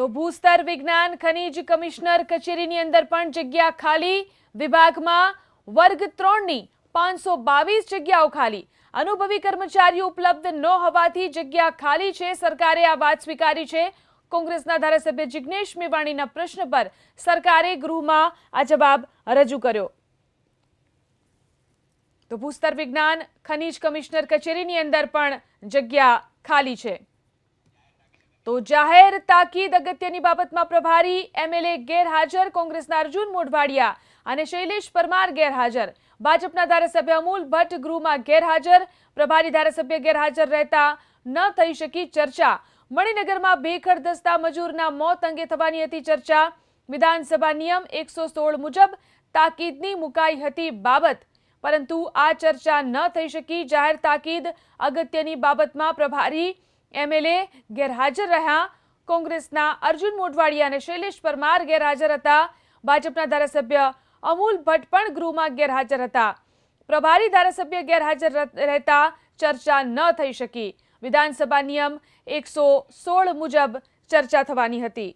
તો ભૂસ્તર વિજ્ઞાન ખનિજ કમિશનર કચેરીની અંદર પણ જગ્યા ખાલી. વિભાગમાં વર્ગ ત્રણની પાંચસો બાવીસ જગ્યાઓ ખાલી. અનુભવી કર્મચારીઓ ઉપલબ્ધ ન હોવાથી જગ્યા ખાલી છે. સરકારે આ વાત સ્વીકારી છે. કોંગ્રેસના ધારાસભ્ય જિગ્નેશ મેવાણીના પ્રશ્ન પર સરકારે ગૃહમાં આ જવાબ રજૂ કર્યો. તો ભૂસ્તર વિજ્ઞાન ખનિજ કમિશનર કચેરીની અંદર પણ જગ્યા ખાલી છે. તો જાહેર તાકીદ અગત્યની બાબતમાં પ્રભારી એમએલએ ગેરહાજર, કોંગ્રેસના અર્જુન મોઢવાડિયા અને શૈલેષ પરમાર ગેરહાજર. ભાજપના ધારાસભ્ય અમૂલ ભટ્ટ ગૃહમાં ગેરહાજર. પ્રભારી ધારાસભ્ય ગેરહાજર રહેતા ન થઈ શકી ચર્ચા. મણિનગરમાં ભેખડ દસ્તા મજૂરના મોત અંગે થવાની હતી ચર્ચા. વિધાનસભા નિયમ એકસો સોળ મુજબ તાકીદની મુકાઈ હતી બાબત. પરંતુ આ ચર્ચા ન થઈ શકી. જાહેર તાકીદ અગત્યની બાબતમાં પ્રભારી એમએલએ ગેરહાજર રહ્યા. કોંગ્રેસના અર્જુન મોઢવાડિયા અને શૈલેષ પરમાર ગેરહાજર હતા. ભાજપના ધારાસભ્ય અમૂલ ભટ્ટ પણ ગૃહમાં ગેરહાજર હતા. પ્રભારી ધારાસભ્ય ગેરહાજર રહેતા ચર્ચા ન થઈ શકી. વિધાનસભા નિયમ એકસો સોળ મુજબ ચર્ચા થવાની હતી.